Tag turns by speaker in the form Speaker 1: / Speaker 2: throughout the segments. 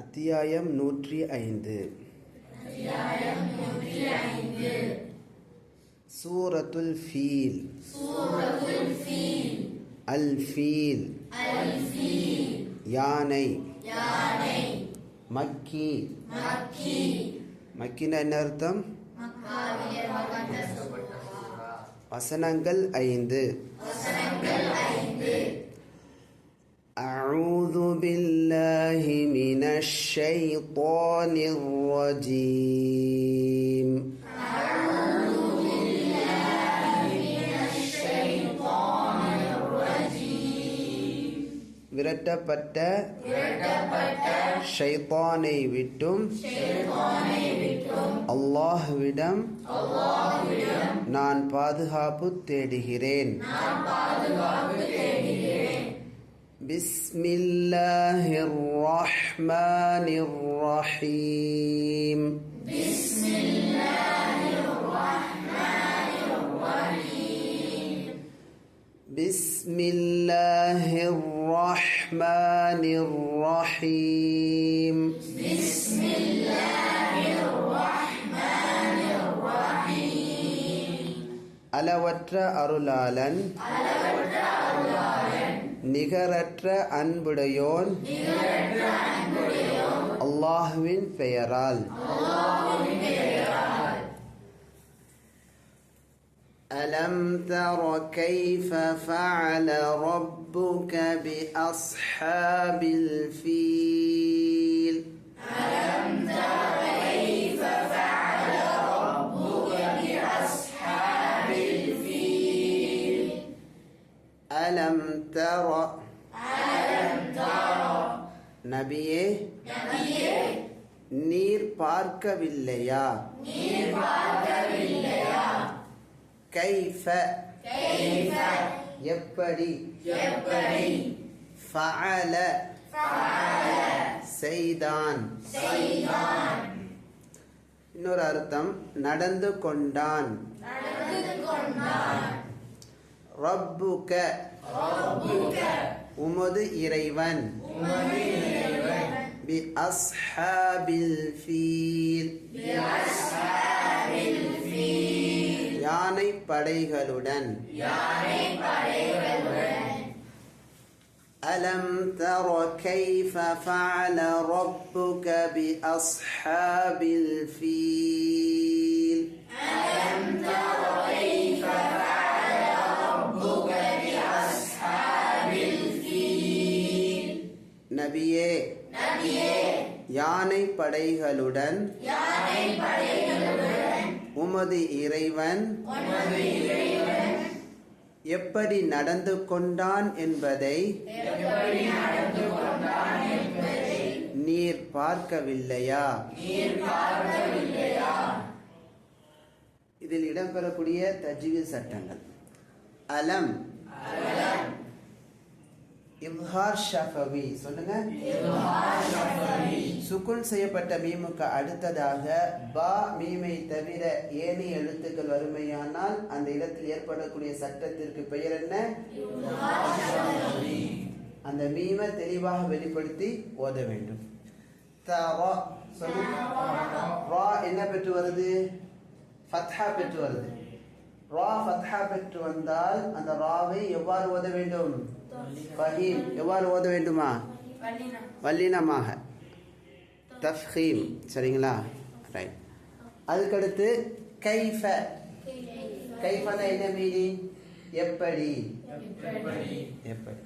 Speaker 1: அத்தியாயம் நூற்றி ஐந்து சூரத்துல் ஃபீல் அல் ஃபீல் யானை மக்கி மக்கின என்ன அர்த்தம் வசனங்கள் ஐந்து أعوذ بالله من الشيطان الرجيم
Speaker 2: أعوذ بالله من الشيطان الرجيم
Speaker 1: விரட்டப்பட்ட ஷைத்தானை விட்டும் அல்லாஹ்விடம் நான் பாதுகாப்பு தேடுகிறேன் بسم الله الرحمن الرحيم
Speaker 2: بسم الله الرحمن الرحيم
Speaker 1: بسم الله الرحمن الرحيم
Speaker 2: بسم الله الرحمن الرحيم
Speaker 1: அளவற்ற அருளாளன்
Speaker 2: وتر
Speaker 1: நிகரற்ற அன்புடையோன் அல்லாஹுவின் பெயரால் ألم تر كيف فعل ربك بأصحاب الفيل
Speaker 2: ألم تر
Speaker 1: அலம் தர நபியே நீர் பார்க்கவில்லையா கைஃப எப்படி ஃபஅல செய்தான் இன்னொரு அர்த்தம் நடந்து கொண்டான் ரப்புக
Speaker 2: ربك
Speaker 1: أمد إريوان بأصحاب الفيل
Speaker 2: بأصحاب الفيل
Speaker 1: يعني بديه لدن
Speaker 2: يعني بديه
Speaker 1: ألم تر كيف فعل ربك بأصحاب الفيل
Speaker 2: ألم تر كيف
Speaker 1: நபியே யானை படைகளுடன் உமது இறைவன் எப்படி நடந்து கொண்டான் என்பதை நீர் பார்க்கவில்லையா இதில் இடம்பெறக்கூடிய தஜ்வீர் சட்டங்கள் அலம் இல்ஹார் ஷஃபவி சொல்லுங்க சுக்குன் செய்யப்பட்ட மீமுக்கு அடுத்ததாக பா மீமை தவிர ஏனைய எழுத்துக்கள் வறுமையானால் அந்த இடத்தில் ஏற்படக்கூடிய சட்டத்திற்கு பெயர் என்ன அந்த மீமை தெளிவாக வெளிப்படுத்தி ஓத வேண்டும் ரா என்ன பெற்று வருது ஃபத்ஹா பெற்று வருது ரா ஃபத்ஹா பெற்று வந்தால் அந்த ராவை எவ்வாறு ஓத வேண்டும் ஃபஹீம் எவ்வாறு ஓத வேண்டுமா வல்லினமாக தஃஹீம் சரிங்களா ரைட் அதுக்கடுத்து கைஃப கைஃபன என்ன மீனிங் எப்படி எப்படி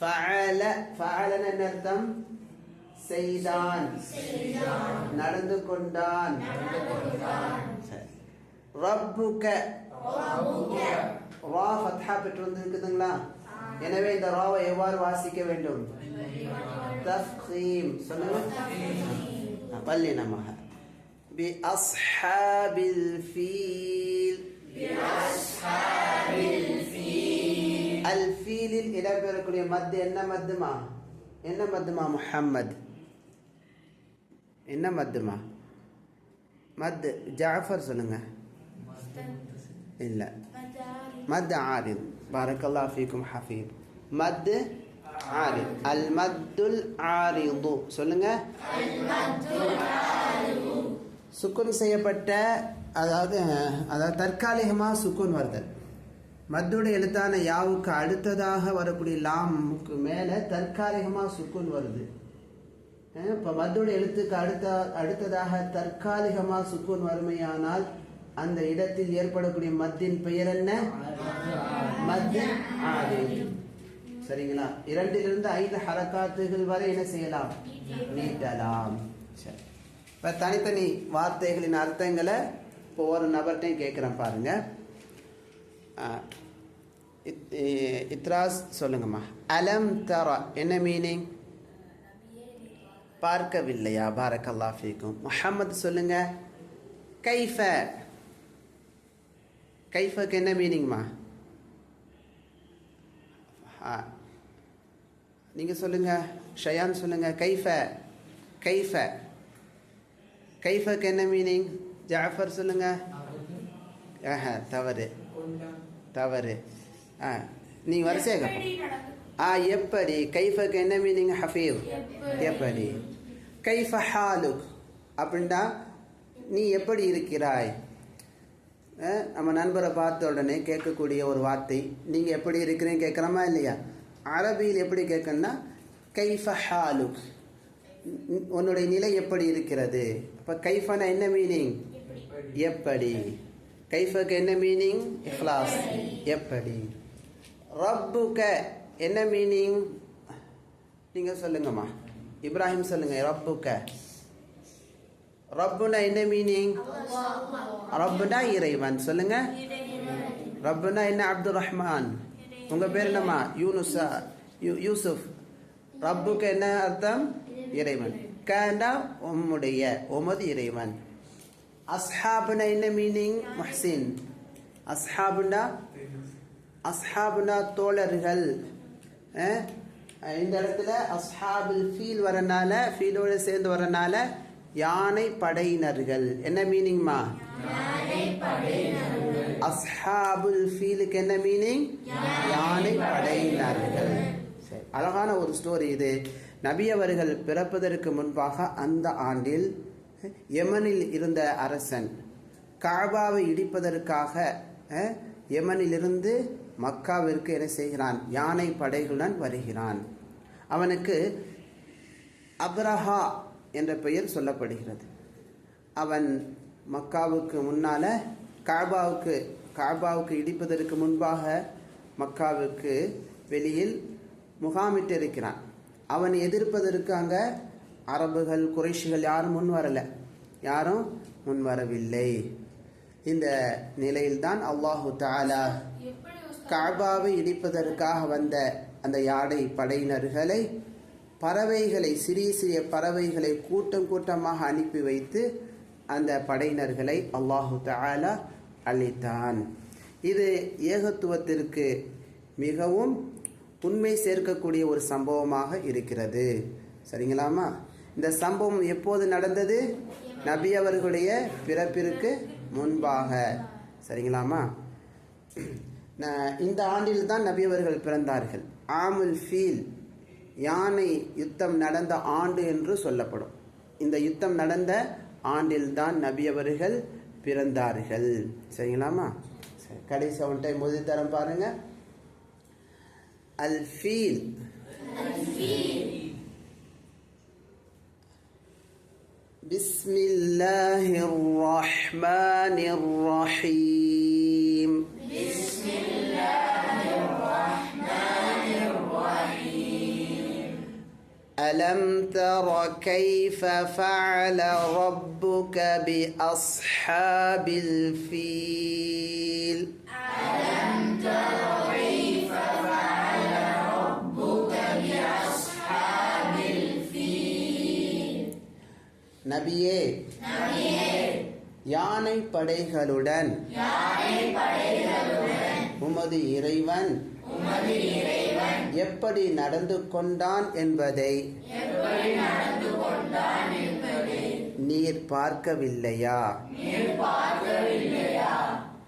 Speaker 1: ஃபஅல ஃபஅலன என்ன அர்த்தம் செய்தான் நடந்து கொண்டான் ரப்புக ரா ஃபத்ஹா பெற்று வந்திருக்குதுங்களா எனவே இந்த ராவை எவ்வாறு வாசிக்க வேண்டும் தஃபீம் சொல்லுங்க பள்ளி நமக بأصحاب الفيل
Speaker 2: بأصحاب الفيل
Speaker 1: الفيل இடம்பெறக்கூடிய மத்து என்ன மத்துமா என்ன மத்துமா முஹம்மது என்ன மத்துமா மத்து ஜாஃபர் சொல்லுங்க இல்லை மத் ஆரிது பாரக்கல்லா ஃபீக்கும் ஹஃபீத் மத் ஆரி அல் மத்துல் ஆரிது சொல்லுங்க சுக்குன் செய்யப்பட்ட அதாவது அதாவது தற்காலிகமாக சுக்குன் வருதல் மத்துடைய எழுத்தான யாவுக்கு அடுத்ததாக வரக்கூடிய லாமுக்கு மேலே தற்காலிகமாக சுக்குன் வருது இப்போ மத்துடைய எழுத்துக்கு அடுத்த அடுத்ததாக தற்காலிகமாக சுக்குன் வறுமையானால் அந்த இடத்தில் ஏற்படக்கூடிய மத்தின் பெயர் என்ன சரிங்களா இரண்டிலிருந்து ஐந்து ஹரக்காத்துகள் வரை என்ன செய்யலாம்
Speaker 2: நீட்டலாம் சரி
Speaker 1: இப்போ தனித்தனி வார்த்தைகளின் அர்த்தங்களை இப்போ ஒரு நபர்கிட்டையும் கேட்குறேன் பாருங்க இத்ராஸ் சொல்லுங்கம்மா அலம் தரா என்ன மீனிங் பார்க்கவில்லையா பாரக்கல்லா ஃபீக்கும் முஹம்மது சொல்லுங்க கைஃப கைஃபக்கு என்ன மீனிங்மா ஆ நீங்கள் சொல்லுங்கள் ஷயான் சொல்லுங்கள் கைஃப கைஃப கைஃபக்கு என்ன மீனிங் ஜாஃபர் சொல்லுங்கள் ஆஹா தவறு தவறு ஆ நீங்கள் வரிசையாக ஆ எப்படி கைஃபக்கு என்ன மீனிங் ஹஃபீவ் எப்படி கைஃப ஹாலுக் அப்படின்னா நீ எப்படி இருக்கிறாய் நம்ம நண்பரை பார்த்த உடனே கேட்கக்கூடிய ஒரு வார்த்தை நீங்கள் எப்படி இருக்கிறீங்க கேட்குறோமா இல்லையா அரபியில் எப்படி கேட்குன்னா கைஃப ஹாலு உன்னுடைய நிலை எப்படி இருக்கிறது இப்போ கைஃபனா என்ன மீனிங் எப்படி கைஃபக்கு என்ன மீனிங் இஃப்லாஸ் எப்படி ரப்புக்க என்ன மீனிங் நீங்கள் சொல்லுங்கம்மா இப்ராஹிம் சொல்லுங்கள் ரப்புக்க ரப்புனா என்ன மீனிங் ரப்புனா இறைவன் சொல்லுங்க ரப்புனா என்ன அப்துல் ரஹ்மான் உங்க பேர் என்னம்மா யூனுசா யூசுப் ரப்புக்கு என்ன அர்த்தம் இறைவன் கேண்டா உம்முடைய உமது இறைவன் அஸ்ஹாபுனா என்ன மீனிங் மஹசின் அஸ்ஹாபுனா அஸ்ஹாபுனா தோழர்கள் இந்த இடத்துல அஸ்ஹாபுல் ஃபீல் வரனால ஃபீலோடு சேர்ந்து வரனால யானை படையினர்கள் என்ன மீனிங்மா அஸ்ஹாபுல் ஃபீலுக்கு என்ன மீனிங்
Speaker 2: யானை படையினர்கள்
Speaker 1: சரி அழகான ஒரு ஸ்டோரி இது நபி அவர்கள் பிறப்பதற்கு முன்பாக அந்த ஆண்டில் யமனில் இருந்த அரசன் காபாவை இடிப்பதற்காக யமனிலிருந்து மக்காவிற்கு என்ன செய்கிறான் யானை படைகளுடன் வருகிறான் அவனுக்கு அப்ரஹா என்ற பெயர் சொல்லப்படுகிறது அவன் மக்காவுக்கு முன்னால் காபாவுக்கு காபாவுக்கு இடிப்பதற்கு முன்பாக மக்காவுக்கு வெளியில் முகாமிட்டிருக்கிறான் அவன் எதிர்ப்பதற்கு அங்கே அரபுகள் குறைஷிகள் யாரும் முன் வரலை யாரும் முன் வரவில்லை இந்த நிலையில்தான் அல்லாஹு தாலா காபாவை இடிப்பதற்காக வந்த அந்த யாடை படையினர்களை பறவைகளை சிறிய சிறிய பறவைகளை கூட்டம் கூட்டமாக அனுப்பி வைத்து அந்த படையினர்களை அல்லாஹு தாலா அளித்தான் இது ஏகத்துவத்திற்கு மிகவும் உண்மை சேர்க்கக்கூடிய ஒரு சம்பவமாக இருக்கிறது சரிங்களாமா இந்த சம்பவம் எப்போது நடந்தது நபி அவர்களுடைய பிறப்பிற்கு முன்பாக சரிங்களாமா இந்த ஆண்டில் தான் நபி அவர்கள் பிறந்தார்கள் ஆமுல் ஃபீல் யானை யுத்தம் நடந்த ஆண்டு என்று சொல்லப்படும் இந்த யுத்தம் நடந்த ஆண்டில்தான் நபி அவர்கள் பிறந்தார்கள் சரிங்களாமா கடைசி ஒன் டைம் முதல் தரம் பாருங்க அல் ஃபீல் بسم الله الرحمن ألم تر كيف فعل ربك بأصحاب الفيل
Speaker 2: ألم تر كيف فعل ربك بأصحاب الفيل
Speaker 1: நபியே யானை படைகளுடன் உமது இறைவன் எப்படி நடந்து கொண்டான் என்பதை நீர் பார்க்கவில்லையா